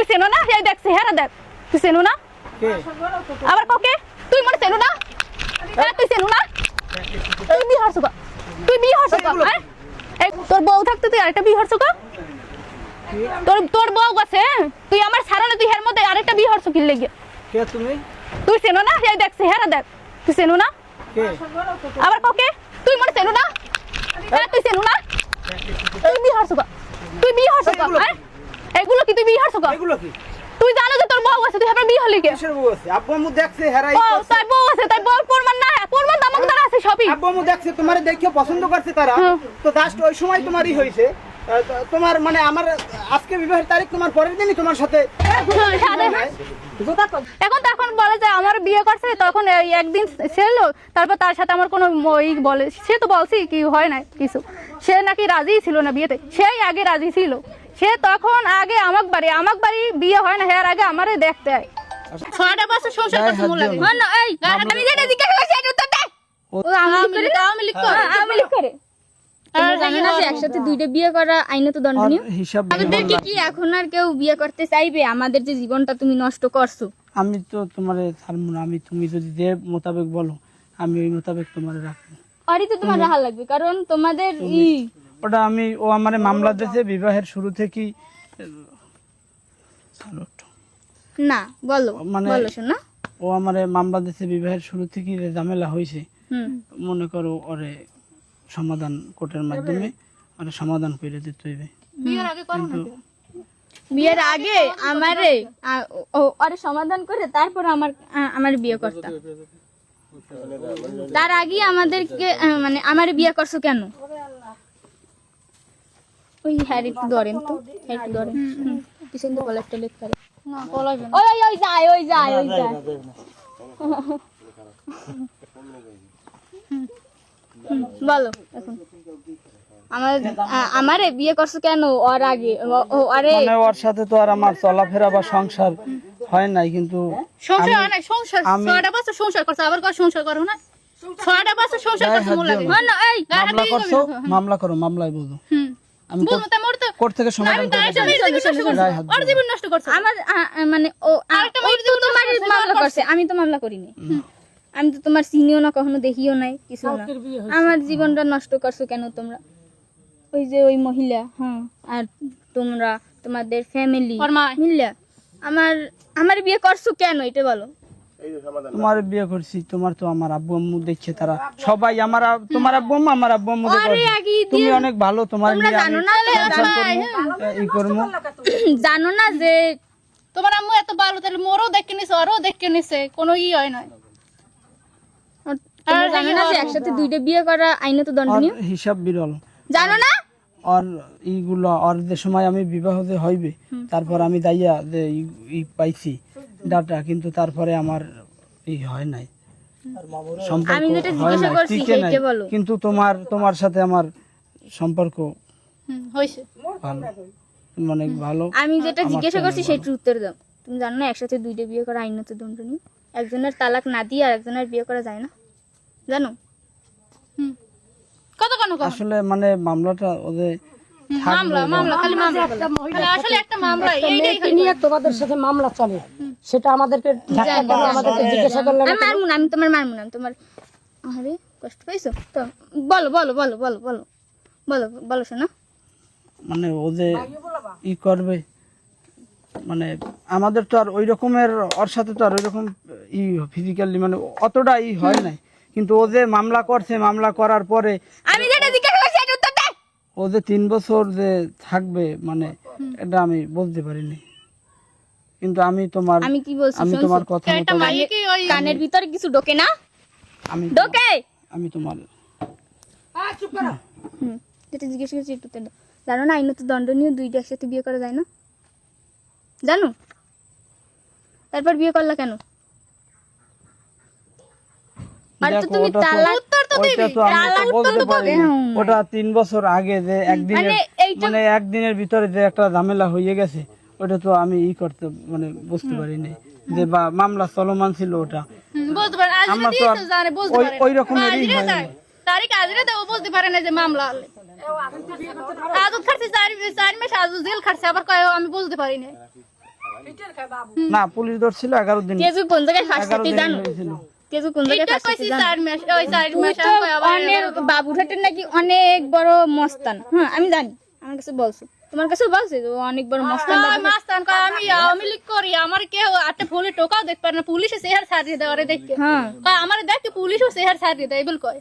তুই চেনো না? এই দেখ চেহারা দেখ। তুই চেনো না? আবার কাউকে তুই মনে চেনো না? হ্যাঁ তুই চেনো না? তুই বিয়ে হরছো কা? তুই বিয়ে হরছো? হ্যাঁ? এই তোর বউ থাকতে তুই আরেকটা বিয়ে হরছো কা? তোর তোর বউ আছে তুই আমার সারা না তুই হের মধ্যে আরেকটা বিয়ে হরছো কি লেগে। কে তুমি? তুই চেনো না? এই দেখ চেহারা দেখ। তুই চেনো না? আবার কাউকে তুই মনে চেনো না? হ্যাঁ তুই চেনো না? তুই বিয়ে হরছো কা? তুই বিয়ে হরছো কা? হ্যাঁ? এগুলো কি তুই বিয়ে হরছো কা? এগুলো কি? তুই জানো যে তোর বউ আছে তুই আবার বিয়ে হলি কে? কিসের বউ আছে? আব্বু আম্মু দেখছে হেরাই ও তাই বউ আছে তাই বউ প্রমাণ না প্রমাণ তো আমার দ্বারা আছে সবই। আব্বু আম্মু দেখছে তোমার দেখে পছন্দ করছে তারা। তো জাস্ট ওই সময় তোমারই তো- তোমার মানে আমার আজকে বিবাহের তারিখ তোমার পরের দিনই তোমার সাথে এখন তখন বলে যে আমার বিয়ে করছে তখন এই একদিন ছিল তারপর তার সাথে আমার কোনো ই বলে সে তো বলছি কি হয় না কিছু। সে নাকি রাজি ছিল না বিয়েতে সেই আগে রাজি ছিল। সে তখন আগে আমাক বাড়ি আমাক বাড়ি বিয়ে হয় না এর আগে আমারে দেখতে হয়। ছয়টা বছর সংসার করতে মূল লাগে। না এই আমি যেটা জিজ্ঞাসা করছি এটা উত্তর দে। ও আওয়ামী লীগ আওয়ামী লীগ করে। করে। তোমরা জানো না যে একসাথে দুইটা বিয়ে করা আইনত দণ্ডনীয়? আমাদেরকে কি এখন আর কেউ বিয়ে করতে চাইবে? আমাদের যে জীবনটা তুমি নষ্ট করছ। আমি তো তোমার ছাড়বো না। আমি তুমি যদি যে মোতাবেক বলো আমি ওই মোতাবেক তোমার রাখব। আরই তো তোমার রাহা লাগবে কারণ তোমাদের ই ওটা আমি ও আমার মামলা দিয়েছে বিবাহের শুরু থেকেই। না বলো মানে- বলো ও আমার মামলা দিয়েছে বিবাহের শুরু থেকেই ঝামেলা হয়েছে মনে করো ওরে সমাধান কোর্টের মাধ্যমে ওরে সমাধান করে দিতে হইবে। বিয়ের আগে আমারে আ- ও আরে সমাধান করে তারপর আমার আমার বিয়ে করতাম তার আগে আমাদেরকে মানে আমার বিয়ে করছ কেন? ওই হ্যাঁ একটু ধরেন তো হ্যাঁ একটু ধরেন। পিছন তো করে। ওই ওই ওই যায় ওই যায় ওই যায়। বলো এখন। আমার আমারে বিয়ে করছ কেন? ওর আগে আরে মানে ওর সাথে তো আর আমার চলাফেরা বা সংসার হয় নাই কিন্তু সংসার হয় না সংসার। ছয়টা বছর সংসার করছে আবার কয় সংসার করো না? ছয়টা বছর সংসার করছে লাগে না। এই মামলা করছ? মামলা করো মামলায় বুঝো। হুম। আমি তো কোর্ট থেকে ওর জীবন নষ্ট করছে। আমার মানে ও মামলা করছে। করছে। আমি তো মামলা করিনি। আমি তো তোমার চিনিও না কখনো দেখিও নাই কিছু না। আমার জীবনটা নষ্ট করছ কেন তোমরা? ওই যে ওই মহিলা হ্যাঁ আর তোমরা তোমাদের ফ্যামিলি আমার আমার বিয়ে করছ কেন? এটা বলো। তোমার বিয়ে করছি তোমার তো আমার আব্বু আম্মু দেখছে তারা। সবাই আমার তোমার আব্বু আম্মু আমার আব্বু আম্মু তুমি অনেক ভালো তোমার জানো না যে ই করব। জানো না যে তোমার আম্মু এত ভালো তাহলে মোরও দেখে নিছে ওরও দেখে নিছে কোনো ই হয় না জানো না যে একসাথে দুইটা বিয়ে করা আইনত আর দণ্ডনীয়? হিসাব বিরল। জানো না? আর এইগুলো আর যে সময় আমি বিবাহ যে হইবে তারপর আমি দাইয়া যে ই পাইছি ডাটা কিন্তু তারপরে আমার ই হয় নাই। সম্পর্ক হয় করছি টিকে নাই। কিন্তু তোমার তোমার সাথে আমার সম্পর্ক হুম হইছে ভালো। আমি যেটা জিজ্ঞাসা করছি সেটার উত্তর দাও। তুমি জানো না একসাথে দুইটা বিয়ে করা আইনত দণ্ডনীয়। একজনের তালাক না দিয়ে আর একজনের বিয়ে করা যায় না। জানো? হুম। কত কোন আসলে মানে মামলাটা ওদের মামলা মামলা খালি মামলা আসলে একটা মামলা এইটাই নিয়ে তোমাদের সাথে মামলা চলে। সেটা আমাদেরকে ধাক্কা আমাদেরকে জিজ্ঞাসা করলে আমি মারমু না আমি তোমার মারমু না তোমার আরে কষ্ট পাইছো? তো বলো বলো বলো বলো বলো। বলো বলো শোনা। মানে ওদের ই করবে মানে আমাদের তো আর ওই রকমের ওর সাথে তো আর ওই রকম ই ফিজিক্যালি মানে অতটা ই হয় নাই। কিন্তু ও যে মামলা করছে মামলা করার পরে আমি যেটা জিজ্ঞাসা করছি সেটার উত্তর দে। ও যে তিন বছর যে থাকবে মানে এটা আমি বলতে পারিনি। কিন্তু আমি তোমার আমি কি বলছি আমি তোমার কথা একটা মতো কি ওই কানের ভিতরে কিছু ঢোকে না? আমি ঢোকে! আমি তোমার আ চুপ করো। হুম যেটা জিজ্ঞাসা করছি একটু দাও জানো না আইনত দণ্ডনীয় দুইটা একসাথে বিয়ে করা যায় না? জানো? তারপর বিয়ে করলা কেন? আর তো তুমি ওটা তালাক ওইটা তো আমি তালাক তো বলতে পারি। ওটা তিন বছর আগে যে একদিনের মানে মানে একদিনের ভিতরে যে একটা ঝামেলা হয়ে গেছে ওটা তো আমি ই করতে মানে বুঝতে পারিনি যে বা মামলা চলমান ছিল ওটা। হুম, বুঝতে পারে। আজ আমরা তো দিয়েছে আর জানে বুঝতে ওই- পারে। ওই রকমেরই হয় তারিখ আজরে তো বুঝতে পারে না যে মামলা আজত খাচ্ছে চার চার মাস আজ জেল খাচ্ছে আবার কয় আমি বুঝতে পারি না না পুলিশ ধরছিল এগারো দিন। কেজু কোন জায়গায় ফাঁসতে জানো? কেজু কোন জায়গায় ফাঁসতে জানো? চার মাস ওই চার তুই মাস তো আমি আবার অনেক নাকি অনেক বড় মস্তান। হ্যাঁ আমি জানি আমার কাছে বলছো। তোমার কাছে বলছি তো অনেকবার অনেক বড় মস্তান মাস্তান কয় আমি আওয়ামী লীগ করি আমার কেউ আটে ফুলে টোকাও দেখতে পারে না। পুলিশে চেহার ছাড়িয়ে দেয় ওরে দেখে হ্যাঁ। কয় আমার দেখতে পুলিশও চেহার ছাড়িয়ে দেয় বল কয়?